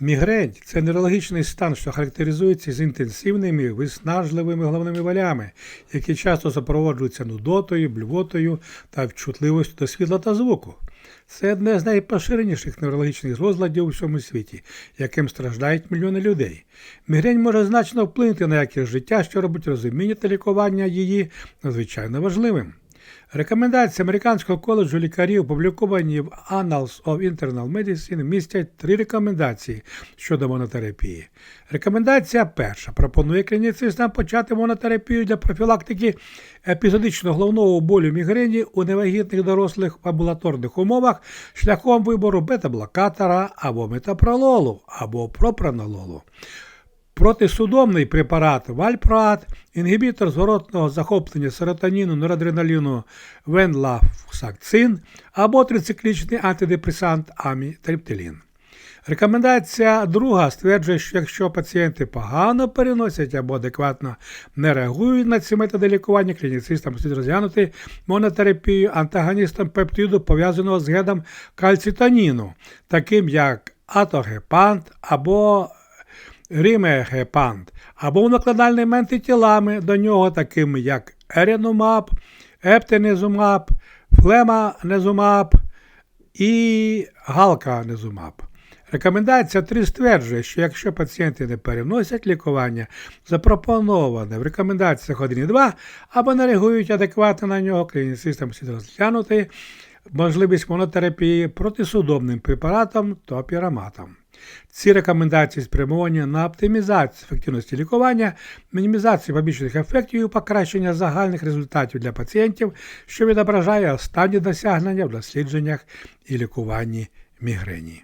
Мігрень це неврологічний стан, що характеризується з інтенсивними виснажливими головними болями, які часто супроводжуються нудотою, блювотою та вчутливістю до світла та звуку. Це одне з найпоширеніших неврологічних розладів у всьому світі, яким страждають мільйони людей. Мігрень може значно вплинути на якість життя, що робить розуміння та лікування її надзвичайно важливим. Рекомендації Американського коледжу лікарів, опубліковані в Annals of Internal Medicine, містять три рекомендації щодо монотерапії. Рекомендація перша пропонує клініцистам почати монотерапію для профілактики епізодичного головного болю мігрені у невагітних дорослих в амбулаторних умовах шляхом вибору бета-блокатора або метапрололу або пропранололу. Протисудомний препарат Вальпроат, інгібітор зворотного захоплення серотоніну, норадреналіну Венлафсакцин або трициклічний антидепресант амітриптилін. Рекомендація друга стверджує, що якщо пацієнти погано переносять або адекватно не реагують на ці методи лікування, клініцистам слід розглянути монотерапію антагоністом пептиду, пов'язаного з гедом кальцитоніну, таким як атогепант або римегепант, або накладальними антитілами до нього, такими як еренумаб, ептенезумаб, флеманезумаб і галканезумаб. Рекомендація 3 стверджує, що якщо пацієнти не переносять лікування, запропоноване в рекомендаціях 1 і 2, або не реагують адекватно на нього, клініцистам слід розглянути можливість монотерапії протисудомним препаратом топіраматом. Ці рекомендації спрямовані на оптимізацію ефективності лікування, мінімізацію побічних ефектів і покращення загальних результатів для пацієнтів, що відображає останні досягнення в дослідженнях і лікуванні мігрені.